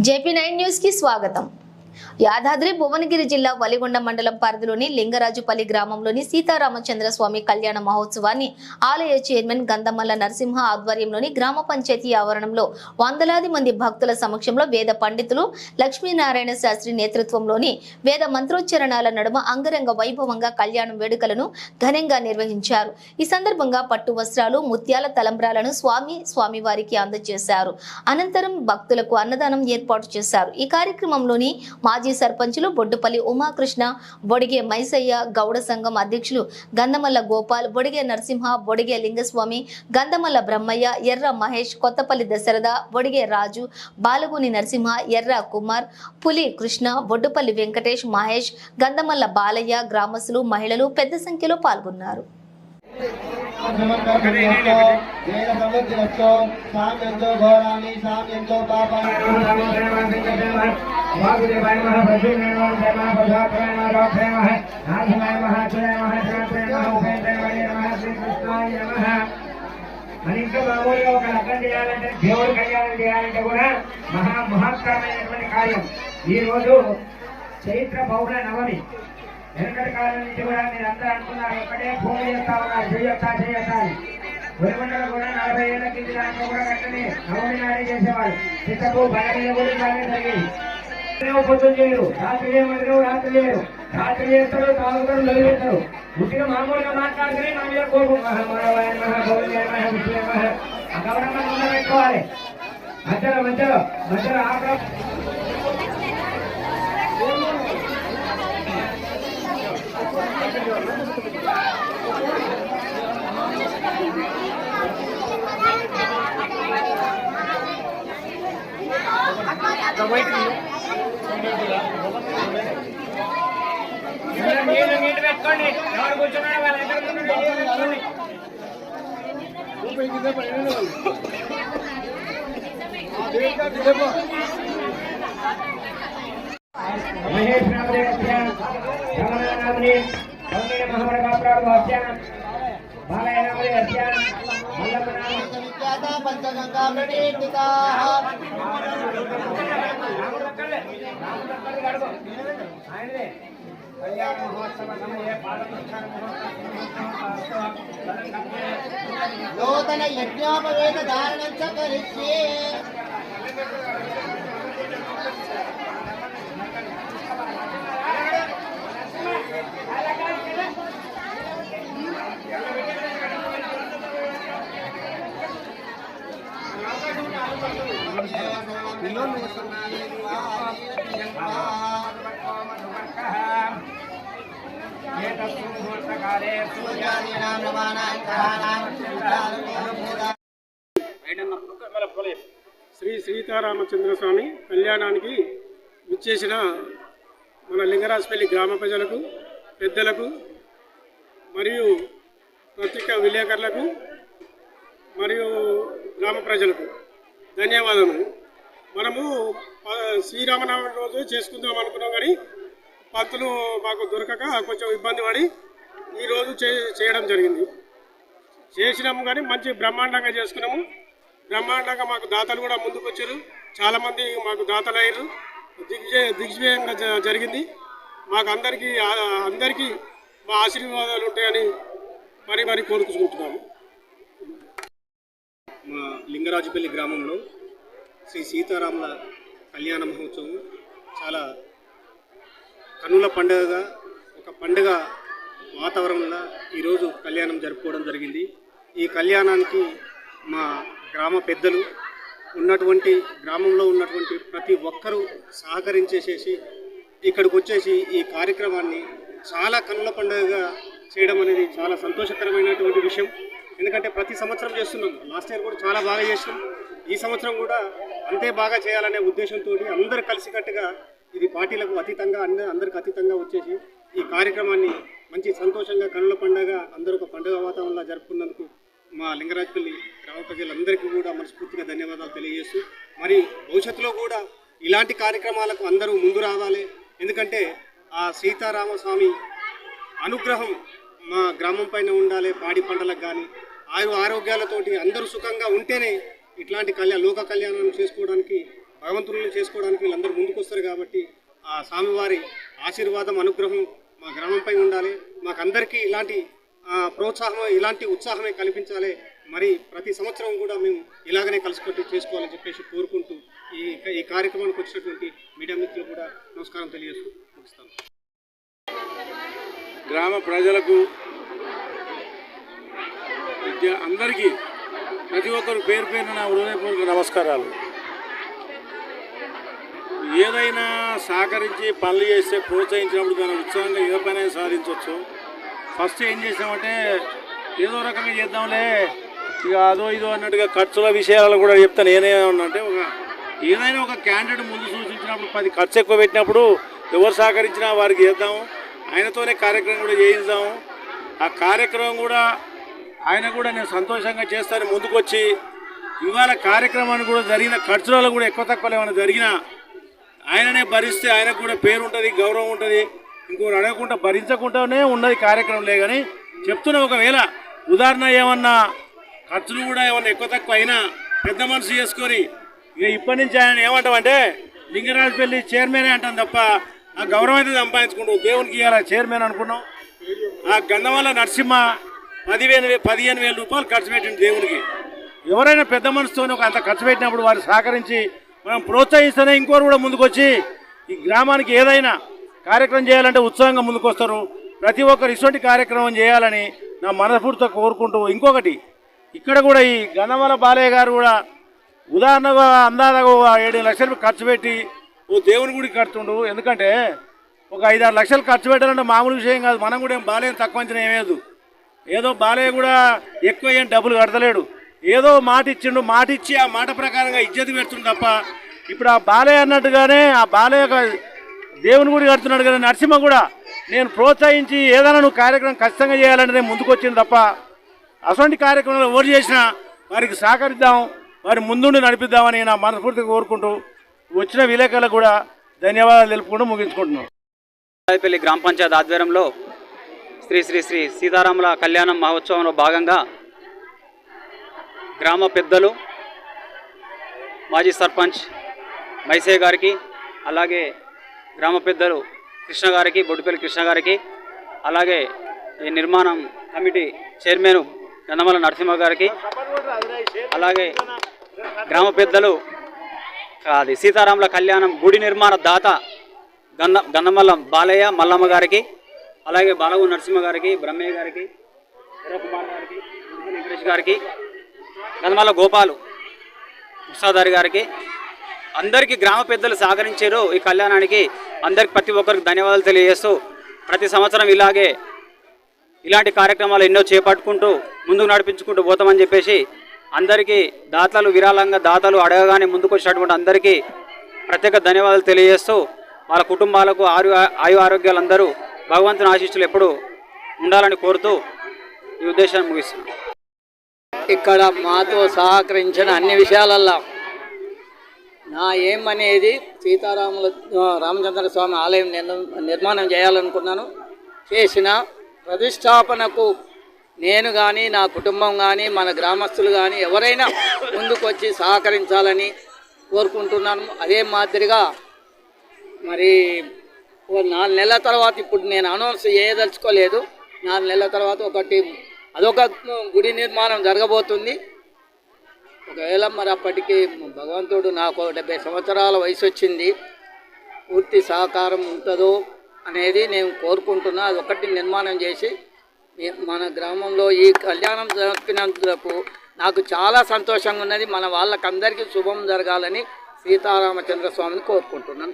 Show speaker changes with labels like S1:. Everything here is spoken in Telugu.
S1: జేపీ నైన్ న్యూస్ కి స్వాగతం యాదాద్రి భువనగిరి జిల్లా వలిగొండ మండలం పరిధిలోని లింగరాజుపల్లి గ్రామంలోని సీతారామచంద్ర స్వామి కళ్యాణ మహోత్సవాన్ని ఆలయ చైర్మన్ గంధమల్ల నరసింహ ఆధ్వర్యంలోని గ్రామ పంచాయతీ ఆవరణంలో వందలాది మంది భక్తుల సమక్షంలో వేద పండితులు లక్ష్మీనారాయణ శాస్త్రి నేతృత్వంలోని వేద మంత్రోచ్చరణాల నడుమ అంగరంగ వైభవంగా కళ్యాణం వేడుకలను ఘనంగా నిర్వహించారు. ఈ సందర్భంగా పట్టు వస్త్రాలు ముత్యాల తలంబ్రాలను స్వామి స్వామివారికి అందజేశారు. అనంతరం భక్తులకు అన్నదానం ఏర్పాటు చేశారు. ఈ కార్యక్రమంలోని మాజీ సర్పంచులు బొడ్డుపల్లి ఉమాకృష్ణ బొడిగే మైసయ్య గౌడ సంఘం అధ్యక్షులు గంధమల్ల గోపాల్ బొడిగే నరసింహ బొడిగే లింగస్వామి గంధమల్ల బ్రహ్మయ్య ఎర్ర మహేష్ కొత్తపల్లి దశరథ బొడిగే రాజు బాలుగుని నరసింహ ఎర్ర కుమార్ పులి కృష్ణ బొడ్డుపల్లి వెంకటేష్ మహేష్ గంధమల్ల బాలయ్య గ్రామస్తులు మహిళలు పెద్ద సంఖ్యలో పాల్గొన్నారు.
S2: సామ్యంతో వేద సమృద్ధిరస్తో సామ్యంతో ఘోరాన్ని సామ్యంతో పాపాన్ని
S3: వాసుదేవాయ మహ ప్రసూనాయ మహ ప్రసాదాయ మహ రాక్షాయ మహ నాథనాయ మహ అచ్యుతాయ మహ శ్రీనాథాయ మహ ఉపేంద్రాయ నమః మన ఇంట్లో మామూలుగా ఒక లగ్నం చేయాలంటే దేవుడు కళ్యాణం చేయాలంటే కూడా మహా మహత్తరమైనటువంటి కార్యం ఈ రోజు చైత్ర పౌర్ణ నవమి వెనకటి కాలం నుంచి కూడా మీరు అందరూ అనుకున్నారు ఒక్కటే భూమి చేస్తా ఉన్నారు చేయొచ్చా చేయొచ్చా అని గురికొండలో కూడా నలభై ఏళ్ళ కింది దాంట్లో కూడా కట్టని నవమి నాడే చేసేవాళ్ళు చిత్తకు బండ మీద కూడా ఇలాగే ನೀವು ಕೂತ್ಕೊಂಡು ರಾತ್ರಿ ಮಾಡಿದ್ರು ರಾತ್ರಿ ಏನು ರಾತ್ರಿ ಹೇಳ್ತಾರೋ ತಾಲೂಕರು ಲಗ್ನೇತಾರೋ ಹುಟ್ಟಿಗೆ ಮಾಮೂಲಿಗೆ ಮಾತನಾಡಿದ್ರೆ ನಾವು ಹೇಳಕ್ ಹೋಗು ಮಹಾಮಾನವ ಮಹ ಗೌರಿ ಮಹ ಹುಟ್ಟಿಯ ಮಹ ಗೌರಮ್ಮ ಮುಂದೆ ಮಜ್ಜರ ಮಜ್ಜರ ಮಜ್ಜರ ಆಕ್ರ Wait a minute. నీళ్ళు నీళ్ళు పెట్టుకోండి ఎవరు కూర్చున్నారో పెట్టుకోండి మహేష్ మల్లమ్మ నామ
S2: పంచగంగా
S3: కళ్యాణ మహోత్సవ సమయే పాదపుష్కర మహోత్సవ
S2: నూతన యజ్ఞోపవేత ధారణం చ కరిష్యే
S4: శ్రీ సీతారామచంద్ర స్వామి కళ్యాణానికి విచ్చేసిన మన లింగరాజపల్లి గ్రామ ప్రజలకు పెద్దలకు మరియు పత్రికా విలేకరులకు మరియు గ్రామ ప్రజలకు ధన్యవాదములు. మనము శ్రీరామనవమి రోజు చేసుకుందాం అనుకున్నాం కానీ పంతులు మాకు దొరకక కొంచెం ఇబ్బంది పడి ఈరోజు చే చేయడం జరిగింది. చేసినాము కానీ మంచి బ్రహ్మాండంగా చేసుకున్నాము. బ్రహ్మాండంగా మాకు దాతలు కూడా ముందుకు వచ్చారు చాలామంది మాకు దాతలు అయ్యారు దిగ్విజయ దిగ్విజయంగా జరిగింది. మాకు అందరికీ అందరికీ మా ఆశీర్వాదాలు ఉంటాయని మరీ మరీ కోరుకుంటున్నాము.
S5: మా లింగరాజుపల్లి గ్రామంలో శ్రీ సీతారాముల కళ్యాణ మహోత్సవం చాలా కన్నుల పండుగగా ఒక పండుగ వాతావరణంలో ఈరోజు కళ్యాణం జరుపుకోవడం జరిగింది. ఈ కళ్యాణానికి మా గ్రామ పెద్దలు ఉన్నటువంటి గ్రామంలో ఉన్నటువంటి ప్రతి ఒక్కరూ సహకరించేసేసి ఇక్కడికి వచ్చేసి ఈ కార్యక్రమాన్ని చాలా కన్నుల పండుగగా చేయడం అనేది చాలా సంతోషకరమైనటువంటి విషయం. ఎందుకంటే ప్రతి సంవత్సరం చేస్తున్నాం. లాస్ట్ ఇయర్ కూడా చాలా బాగా చేసినాం. ఈ సంవత్సరం కూడా అంతే బాగా చేయాలనే ఉద్దేశంతో అందరూ కలిసికట్టుగా ఇది పార్టీలకు అతీతంగా అందరూ అందరికి అతీతంగా వచ్చేసి ఈ కార్యక్రమాన్ని మంచి సంతోషంగా కనుల పండగ అందరూ ఒక పండుగ వాతావరణంలో జరుపుకున్నందుకు మా లింగరాజపల్లి గ్రామ ప్రజలందరికీ కూడా మనస్ఫూర్తిగా ధన్యవాదాలు తెలియజేస్తూ మరి భవిష్యత్తులో కూడా ఇలాంటి కార్యక్రమాలకు అందరూ ముందు రావాలి. ఎందుకంటే ఆ సీతారామస్వామి అనుగ్రహం మా గ్రామం పైన ఉండాలి పాడి పంటలకు కానీ ఆయు ఆరోగ్యాలతోటి అందరూ సుఖంగా ఉంటేనే ఇట్లాంటి కళ్యాణ లోక కళ్యాణం చేసుకోవడానికి భగవంతుని చేసుకోవడానికి వీళ్ళందరూ ముందుకొస్తారు కాబట్టి ఆ స్వామివారి ఆశీర్వాదం అనుగ్రహం మా గ్రామంపై ఉండాలి. మాకందరికీ ఇలాంటి ప్రోత్సాహం ఇలాంటి ఉత్సాహమే కల్పించాలి. మరి ప్రతి సంవత్సరం కూడా మేము ఇలాగనే కలుసుకొని చేసుకోవాలని చెప్పేసి కోరుకుంటూ ఈ ఈ కార్యక్రమానికి వచ్చినటువంటి మీడియా మిత్రులు కూడా నమస్కారం తెలియజేస్తూ ముగిస్తాను.
S6: గ్రామ ప్రజలకు విద్య అందరికీ ప్రతి ఒక్కరు పేరు పేరున హృదయపూర్వక నమస్కారాలు. ఏదైనా సహకరించి పనులు చేస్తే ప్రోత్సహించినప్పుడు దాని ఉత్సాహంగా ఏ పని సాధించవచ్చు. ఫస్ట్ ఏం చేసామంటే ఏదో రకంగా చేద్దాంలే ఇక అదో ఇదో అన్నట్టుగా ఖర్చుల విషయాలు కూడా చెప్తాను నేనేమన్నంటే ఒక ఏదైనా ఒక క్యాండిడేట్ ముందు సూచించినప్పుడు పది ఖర్చు ఎక్కువ పెట్టినప్పుడు ఎవరు సహకరించినా వారికి చేద్దాం ఆయనతోనే కార్యక్రమం కూడా చేయిద్దాము. ఆ కార్యక్రమం కూడా ఆయన కూడా నేను సంతోషంగా చేస్తాను ముందుకొచ్చి. ఇవాళ కార్యక్రమాన్ని కూడా జరిగిన ఖర్చులలో కూడా ఎక్కువ తక్కువ ఏమైనా జరిగినా ఆయననే భరిస్తే ఆయనకు కూడా పేరు ఉంటుంది గౌరవం ఉంటుంది. ఇంకోరు అడగకుండా భరించకుండానే ఉన్నది కార్యక్రమంలే కానీ చెప్తున్నా ఒకవేళ ఉదాహరణ ఏమన్నా ఖర్చులు కూడా ఏమన్నా ఎక్కువ తక్కువ అయినా పెద్ద మనసు చేసుకొని ఇక ఇప్పటి నుంచి ఆయన ఏమంటామంటే లింగరాజుపల్లి చైర్మనే అంటాం తప్ప ఆ గౌరవం అయితే సంపాదించుకుంటాం. దేవునికి ఇవ్వాలి చైర్మన్ అనుకున్నాం. ఆ గంధమల్ల నరసింహ పదివేలు పదిహేను వేల రూపాయలు ఖర్చు పెట్టింది దేవునికి. ఎవరైనా పెద్ద మనసుతో ఒక అంత ఖర్చు పెట్టినప్పుడు వారు సహకరించి మనం ప్రోత్సహిస్తేనే ఇంకోరు కూడా ముందుకొచ్చి ఈ గ్రామానికి ఏదైనా కార్యక్రమం చేయాలంటే ఉత్సాహంగా ముందుకొస్తారు. ప్రతి ఒక్కరు ఇటువంటి కార్యక్రమం చేయాలని నా మనస్ఫూర్తితో కోరుకుంటూ ఇంకొకటి ఇక్కడ కూడా ఈ గంధమల బాలయ్య గారు కూడా ఉదాహరణగా అందాదగా ఏడు లక్షలు ఖర్చు పెట్టి ఓ దేవుని గుడికి కడుతుండు. ఎందుకంటే ఒక ఐదారు లక్షలు ఖర్చు పెట్టాలంటే మామూలు విషయం కాదు. మనం కూడా ఏం బాలయ్య తక్కువ అంచనా ఏమేదు ఏదో బాలయ్య కూడా ఎక్కువ ఏం డబ్బులు కడతలేడు. ఏదో మాట ఇచ్చిండు మాట ఇచ్చి ఆ మాట ప్రకారంగా ఇజ్జతి పెడుతుండు తప్ప ఇప్పుడు ఆ బాలయ్య అన్నట్టుగానే ఆ బాలయ్య దేవుని గుడి కడుతున్నాడు కదా నరసింహ కూడా. నేను ప్రోత్సహించి ఏదైనా నువ్వు కార్యక్రమం ఖచ్చితంగా చేయాలంటే నేను ముందుకు వచ్చింది తప్ప అటువంటి కార్యక్రమాలు ఎవరు చేసినా వారికి సహకరిద్దాం వారి ముందుండి నడిపిద్దామని నా మనస్ఫూర్తిగా కోరుకుంటూ వచ్చిన విలేకరులకు కూడా ధన్యవాదాలు తెలుపుకుంటూ ముగించుకుంటున్నాం
S7: రాయపల్లి గ్రామ పంచాయతీ ఆధ్వర్యంలో శ్రీ శ్రీ శ్రీ సీతారాముల కళ్యాణం మహోత్సవంలో భాగంగా గ్రామ పెద్దలు మాజీ సర్పంచ్ మైసే గారికి అలాగే గ్రామ పెద్దలు కృష్ణ గారికి బొడ్డుపల్లి కృష్ణ గారికి అలాగే ఈ నిర్మాణం కమిటీ చైర్మన్ గన్నమల నరసింహ గారికి అలాగే గ్రామ పెద్దలు అది సీతారాముల కళ్యాణం గుడి నిర్మాణ దాత గంధ గంధమల్ల బాలయ్య మల్లమ్మ గారికి అలాగే బాలవు నరసింహ గారికి బ్రహ్మయ్య గారికి గారికి వెంకటేష్ గారికి గంధమల్ల గోపాలు ముసాదారి గారికి. అందరికీ గ్రామ పెద్దలు సహకరించారు ఈ కళ్యాణానికి. అందరికి ప్రతి ఒక్కరికి ధన్యవాదాలు తెలియజేస్తూ ప్రతి సంవత్సరం ఇలాగే ఇలాంటి కార్యక్రమాలు ఎన్నో చేపట్టుకుంటూ ముందుకు నడిపించుకుంటూ పోతామని చెప్పేసి అందరికీ దాతలు విరాళంగా దాతలు అడగగానే ముందుకు వచ్చినటువంటి అందరికీ ప్రత్యేక ధన్యవాదాలు తెలియజేస్తూ వాళ్ళ కుటుంబాలకు ఆరు ఆయు ఆరోగ్యాలు అందరూ భగవంతుని ఆశీస్సులు ఎప్పుడు ఉండాలని కోరుతూ ఈ ఉద్దేశాన్ని ముగిస్తున్నాను
S8: ఇక్కడ మాతో సహకరించిన అన్ని విషయాలల్లో నా ఏం అనేది సీతారాముల రామచంద్ర స్వామి ఆలయం నిర్మాణం చేయాలనుకున్నాను. చేసిన ప్రతిష్టాపనకు నేను కానీ నా కుటుంబం కానీ మన గ్రామస్తులు కానీ ఎవరైనా ముందుకు వచ్చి సహకరించాలని కోరుకుంటున్నాను. అదే మాదిరిగా మరి నాలుగు నెలల తర్వాత ఇప్పుడు నేను అనౌన్స్ చేయదలుచుకోలేదు. నాలుగు నెలల తర్వాత ఒకటి అదొక గుడి నిర్మాణం జరగబోతుంది. ఒకవేళ మరి అప్పటికి భగవంతుడు నాకు డెబ్బై సంవత్సరాల వయసు వచ్చింది పూర్తి సహకారం ఉంటుందో అనేది నేను కోరుకుంటున్నా. అది ఒకటి నిర్మాణం చేసి మన గ్రామంలో ఈ కళ్యాణం జరిపినందుకు నాకు చాలా సంతోషంగా ఉన్నది. మన వాళ్ళకందరికీ శుభం జరగాలని సీతారామచంద్ర స్వామిని కోరుకుంటున్నాను